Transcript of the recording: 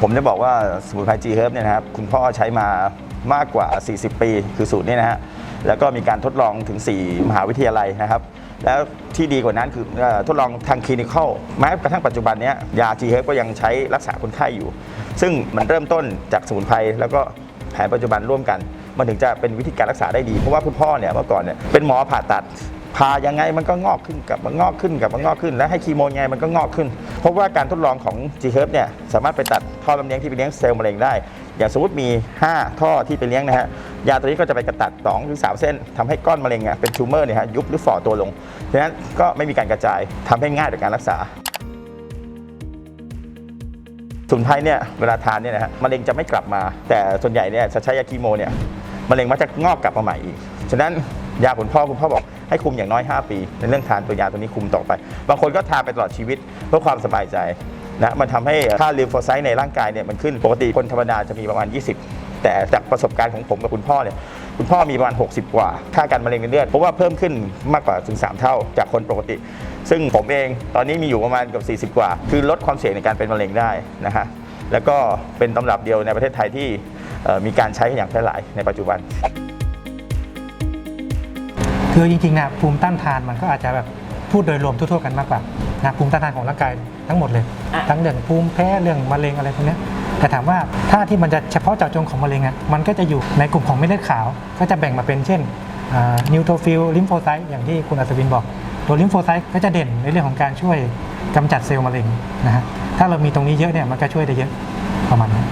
ผมจะบอกว่าสมุนไพร G Herb เนี่ยนะครับคุณพ่อใช้มามากกว่า 40 ปี คือสูตรนี้นะฮะแล้วก็มีการทดลองถึง 4 มหาวิทยาลัยนะครับ แล้วที่ดีกว่านั้นคือทดลองทางคลินิคอลแม้กระทั่งปัจจุบันนี้ยยา G Herb ก็ยังใช้รักษาคนไข้อยู่ ซึ่งมันเริ่มต้นจากสมุนไพรแล้วก็แผนปัจจุบันร่วมกัน มันถึงจะเป็นวิธีการรักษาได้ดี เพราะว่าคุณพ่อเนี่ยเมื่อก่อนเนี่ยเป็นหมอผ่าตัด พายังไงมันก็งอกขึ้นกับมางอกขึ้นกับมางอกขึ้น แล้วให้คีโมยังไงมันก็งอกขึ้น เพราะว่าการทดลองของ G Herb เนี่ยสามารถไปตัดท่อลำเลี้ยงที่ไปเลี้ยงเซลล์มะเร็งได้ อย่างสมมติมี 5 ท่อที่ไปเลี้ยงนะฮะยาตัวนี้ก็จะไปกระตัด2หรือ3เส้นทำให้ก้อนมะเร็งอะเป็นทูเมอร์เนี่ยฮะยุบหรือฝ่อตัวลงฉะนั้นก็ไม่มีการกระจายทำให้ง่ายต่อการรักษาสมุนไพรเนี่ยเวลาทานเนี่ยนะฮะมะเร็งจะไม่กลับมา แต่ส่วนใหญ่เนี่ยจะใช้ยาคีโมเนี่ยมะเร็งมักจะงอกกลับมาใหม่อีกฉะนั้น ยาคุณพ่อคุณพ่อบอกให้คุมอย่างน้อย 5 ปี ในเรื่องทานตัวยาตัวนี้คุมต่อไป บางคนก็ทานไปตลอดชีวิตเพื่อความสบายใจนะมันทำให้ค่าลิมโฟไซต์ในร่างกายเนี่ยมันขึ้นปกติคนธรรมดาจะมีประมาณ 20 แต่จากประสบการณ์ของผมกับคุณพ่อเนี่ยคุณพ่อมีประมาณ 60 กว่า ค่าการมะเร็งในเลือดเพราะว่าเพิ่มขึ้นมากกว่าถึง 3 เท่าจากคนปกติ ซึ่งผมเองตอนนี้มีอยู่ประมาณเกับ 40 กว่า คือลดความเสี่ยงในการเป็นมะเร็งได้นะฮะแล้วก็เป็นตำรับเดียวในประเทศไทยที่มีการใช้อย่างแพร่หลายในปัจจุบัน คือจริงๆนะภูมิต้านทานมันก็อาจจะแบบพูดโดยรวมทั่วๆกันมากกว่านะภูมิต้านทานของร่างกายทั้งหมดเลย อะ ทั้งเรื่องภูมิแพ้เรื่องมะเร็งอะไรพวกเนี้ยแต่ถามว่าถ้าที่มันจะเฉพาะเจาะจงของมะเร็งอะมันก็จะอยู่ในกลุ่มของเม็ดเลือดขาว ก็จะแบ่งมาเป็นเช่นนิวโทฟิลลิมโฟไซต์อย่างที่คุณอัศวินบอกตัวลิมโฟไซต์ก็จะเด่นในเรื่องของการช่วยกำจัดเซลล์มะเร็งนะฮะถ้าเรามีตรงนี้เยอะเนี่ยมันก็ช่วยได้เยอะประมาณนั้น